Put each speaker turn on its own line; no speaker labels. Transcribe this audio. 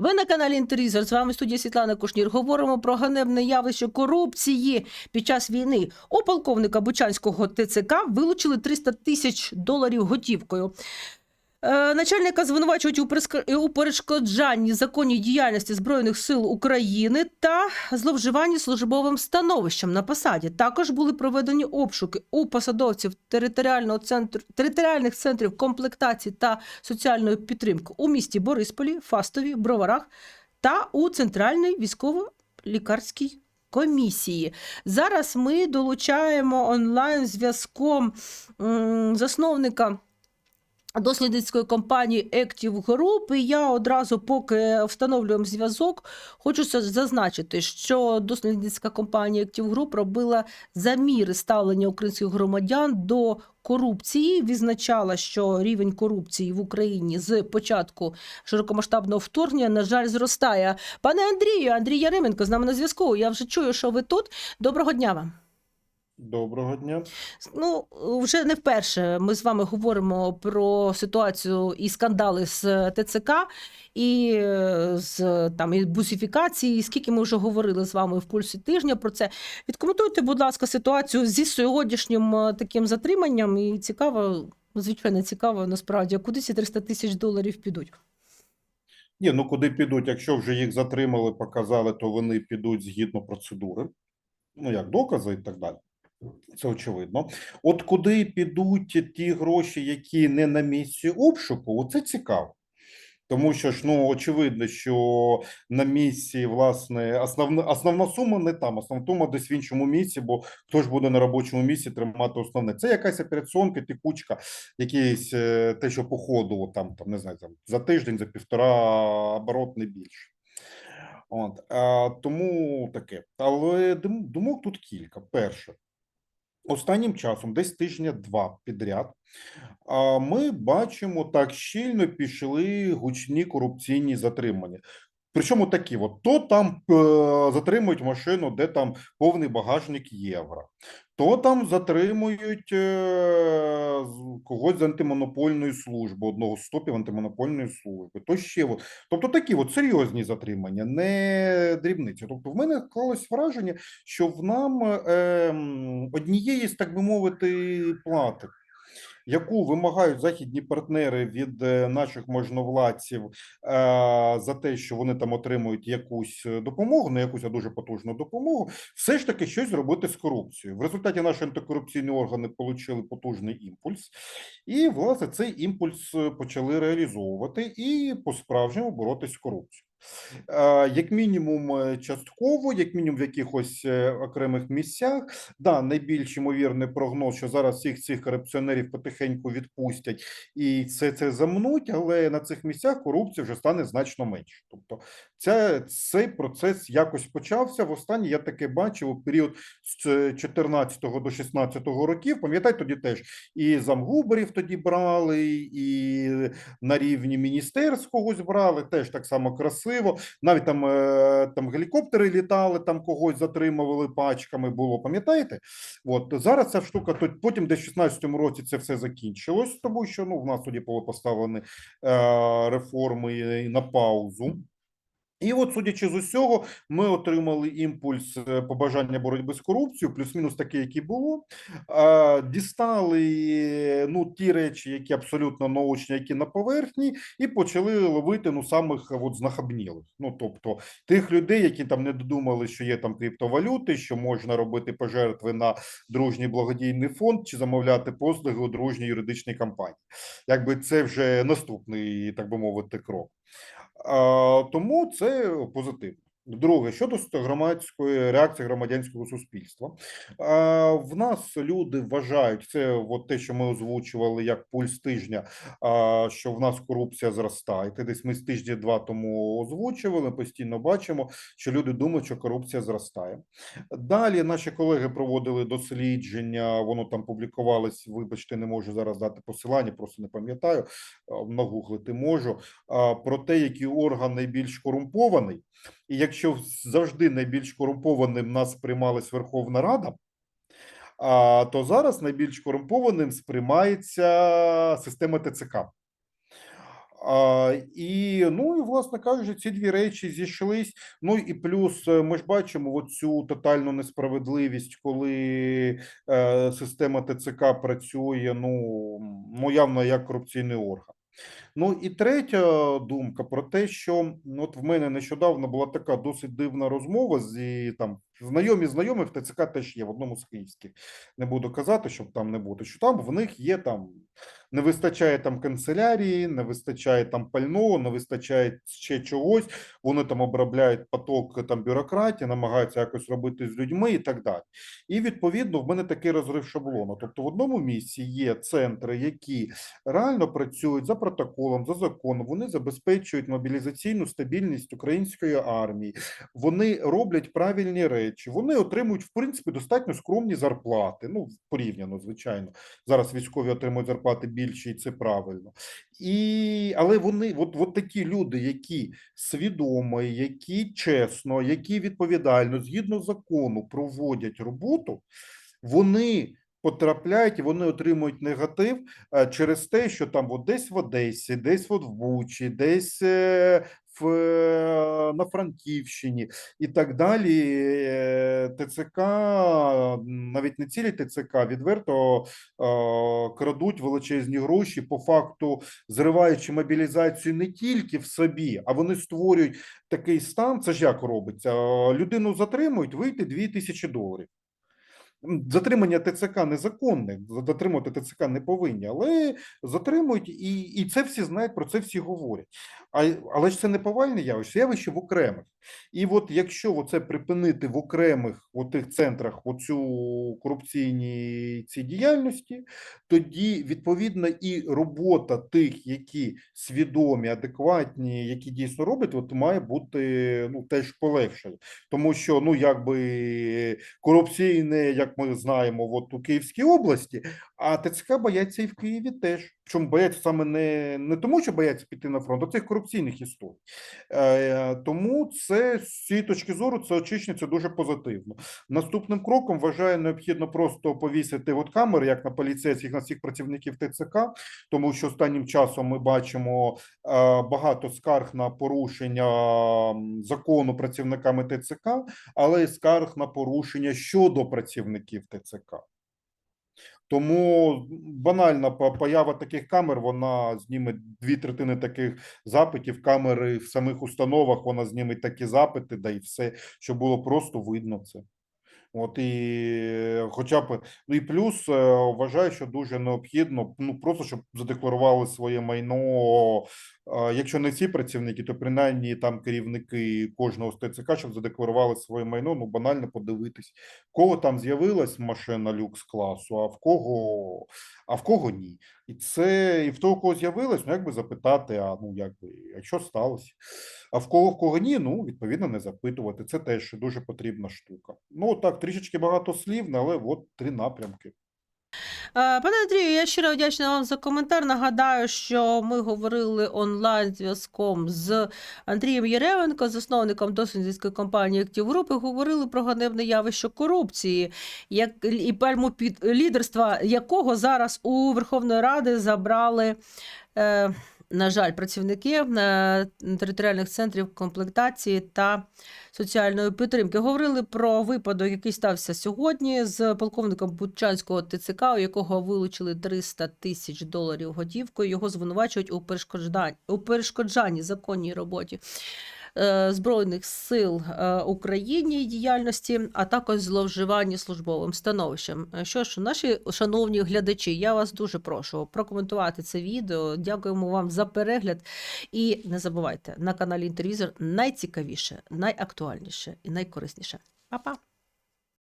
Ви на каналі Інтерізер. З вами студія Світлана Кушнір. Говоримо про ганебне явище корупції під час війни. У полковника Бучанського ТЦК вилучили 300 тисяч доларів готівкою. Е, Начальника звинувачують у переск- у перешкоджанні законній діяльності Збройних сил України та зловживанні службовим становищем на посаді. Також були проведені обшуки у посадовців територіального центру територіальних центрів комплектації та соціальної підтримки у місті Борисполі, Фастові, Броварах та у центральній військово-лікарській комісії. Зараз ми долучаємо онлайн зв'язком засновника. Дослідницької компанії Active Group. І я одразу, поки встановлюємо зв'язок, хочу зазначити, що дослідницька компанія Active Group робила заміри ставлення українських громадян до корупції. Відзначала, що рівень корупції в Україні з початку широкомасштабного вторгнення, на жаль, зростає. Пане Андрію, Андрій Яременко з нами на зв'язку. Я вже чую, що ви тут. Доброго дня вам.
Доброго дня.
Ну, вже не вперше ми з вами говоримо про ситуацію і скандали з ТЦК, і е, з там і бусифікації. І Скільки ми вже говорили з вами в пульсі тижня про це. Відкоментуйте, будь ласка, ситуацію зі сьогоднішнім е, таким затриманням. І цікаво, звичайно, цікаво насправді, куди ці 300 тисяч доларів підуть.
Ні, ну куди підуть? Якщо вже їх затримали, показали, то вони підуть згідно процедури. Ну, як докази і так далі. Це очевидно. От куди підуть ті гроші, які не на місці обшуку, оце цікаво. Тому що ж, ну, очевидно, що на місці, власне, основна, основна сума не там, основна сума десь в іншому місці, бо хто ж буде на робочому місці тримати основне. Це якась операціонка, текучка, якийсь е, те, що по ходу, там, там, не знаю, там, за тиждень, за півтора оборот не більше. От, а, тому таке. Але думок тут кілька. Перше, останнім часом, десь тижня-два підряд, ми бачимо так щільно пішли гучні корупційні затримання. Причому такі: от то там е, затримують машину, де там повний багажник євро, то там затримують е, когось з антимонопольної служби, одного з топів антимонопольної служби, то ще от. Тобто такі от серйозні затримання, не дрібниці. Тобто, в мене склалось враження, що в нам е, однієї так би мовити, плати. Яку вимагають західні партнери від е, наших можновладців е, за те, що вони там отримують якусь е, допомогу, не якусь а дуже потужну допомогу, все ж таки щось зробити з корупцією. В результаті наші антикорупційні органи отримали потужний імпульс, і власне цей імпульс почали реалізовувати і по-справжньому боротись з корупцією. Е, Як мінімум, е, частково, як мінімум в якихось е, окремих місцях. Да, найбільш ймовірний прогноз, що зараз всіх цих корупціонерів потихеньку відпустять і все це замнуть, але на цих місцях корупція вже стане значно менше. Тобто, ця, цей процес якось почався. Востаннє я таке бачив у період з 14 до 16 років. Пам'ятаєте, тоді теж і замгуберів тоді брали, і на рівні міністерств когось брали, теж так само красиво. Навіть там, е, там гелікоптери літали, там когось затримували пачками. Було, пам'ятаєте? От зараз ця штука, то потім, де в 16-му році, це все закінчилось, тому що ну в нас тоді були поставлені е, реформи на паузу. І от, судячи з усього, ми отримали імпульс е, побажання боротьби з корупцією, плюс-мінус таке, яке було. Е, Дістали е, ну, ті речі, які абсолютно наочні, які на поверхні, і почали ловити ну, самих от, знахабнілих. Ну, тобто тих людей, які там не додумали, що є там криптовалюти, що можна робити пожертви на дружній благодійний фонд чи замовляти послуги у дружній юридичній компанії. Якби це вже наступний, так би мовити, крок. Тому це позитивно. Друге, щодо громадської реакції громадянського суспільства, в нас люди вважають це, от те, що ми озвучували як пульс тижня, що в нас корупція зростає. Це десь ми з тижня два тому озвучували. Постійно бачимо, що люди думають, що корупція зростає. Далі наші колеги проводили дослідження, воно там публікувалось. Вибачте, не можу зараз дати посилання, просто не пам'ятаю. Нагуглити можу. Про те, який орган найбільш корумпований, і якщо завжди найбільш корумпованим нас сприймалась Верховна Рада, то зараз найбільш корумпованим сприймається система ТЦК. А, і, ну, і, власне кажучи, ці дві речі зійшлись. Ну і плюс е, ми ж бачимо оцю тотальну несправедливість, коли е, система ТЦК працює, ну, ну явно як корупційний орган. Ну і третя думка про те, що от в мене нещодавно була така досить дивна розмова з там знайомі в ТЦК теж є в одному з київських. Не буду казати, щоб там не бути. Що там в них є там не вистачає там канцелярії, не вистачає там пального, не вистачає ще чогось. Вони там обробляють поток там бюрократії, намагаються якось робити з людьми і так далі. І відповідно в мене такий розрив шаблону. Тобто, в одному місці є центри, які реально працюють за протоколом, за законом. Вони забезпечують мобілізаційну стабільність української армії. Вони роблять правильні речі. Вони отримують в принципі достатньо скромні зарплати. Ну порівняно, звичайно. Зараз військові отримують зарплати більші, і це правильно. І але вони, от, от такі люди, які свідомо, які чесно, які відповідально, згідно закону, проводять роботу, вони потрапляють і вони отримують негатив е, через те, що там от десь в Одесі, десь от в Бучі, десь е, в, е, на Франківщині і так далі. е, ТЦК, навіть не цілі ТЦК, відверто крадуть величезні гроші, по факту зриваючи мобілізацію не тільки в собі, а вони створюють такий стан. Це ж як робиться? Людину затримують, вийти 2 тисячі доларів. Затримання ТЦК незаконне, затримувати ТЦК не повинні, але затримують, і, і це всі знають, про це всі говорять. А, але ж це не повальне явище, це явище в окремих. І от якщо оце припинити в окремих тих центрах оцю корупційні ці діяльності, тоді відповідно і робота тих, які свідомі, адекватні, які дійсно роблять, от має бути ну теж полегшає. Тому що ну якби корупційне, як ми знаємо, от у Київській області, а ТЦК бояться і в Києві теж. Чому бояться саме не, не тому, що бояться піти на фронт, а цих корупційних історій. Е, тому це з цієї точки зору це очищення, дуже позитивно. Наступним кроком вважаю необхідно просто повісити от камери, як на поліцейських, на всіх працівників ТЦК, тому що останнім часом ми бачимо е, багато скарг на порушення закону працівниками ТЦК, але й скарг на порушення щодо працівників ТЦК. Тому банальна поява таких камер вона зніме дві третини таких запитів. Камери в самих установах вона зніме такі запити, да і все, що було просто видно це. От і хоча б ну і плюс е, вважаю, що дуже необхідно, ну просто щоб задекларували своє майно. е, Якщо не всі працівники, то принаймні там керівники кожного з ТЦК, щоб задекларували своє майно, ну банально подивитись, в кого там з'явилась машина люкс класу, а в кого, а в кого ні. І це і в того, кого з'явилась, ну якби запитати, а ну якби, а що сталося? А в кого в кого ні, ну відповідно не запитувати. Це теж дуже потрібна штука. Ну так, трішечки багато слів, але от три напрямки.
Е, Пане Андрію, я щиро вдячна вам за коментар. Нагадаю, що ми говорили онлайн зв'язком з Андрієм Єременко, засновником дослідницької компанії Актив Групи. Говорили про ганебне явище корупції, як і пальму під лідерства якого зараз у Верховної Ради забрали. Е, на жаль, працівники е, територіальних центрів комплектації та соціальної підтримки говорили про випадок, який стався сьогодні з полковником Бучанського ТЦК, у якого вилучили 300 тисяч доларів готівкою. Його звинувачують у перешкоджанні, у перешкоджанні законній роботі. Е, Збройних сил е, України і діяльності, а також зловживання службовим становищем. Е, Що ж, наші шановні глядачі, я вас дуже прошу прокоментувати це відео. Дякуємо вам за перегляд. І не забувайте на каналі Інтервізор найцікавіше, найактуальніше і найкорисніше. Па-па!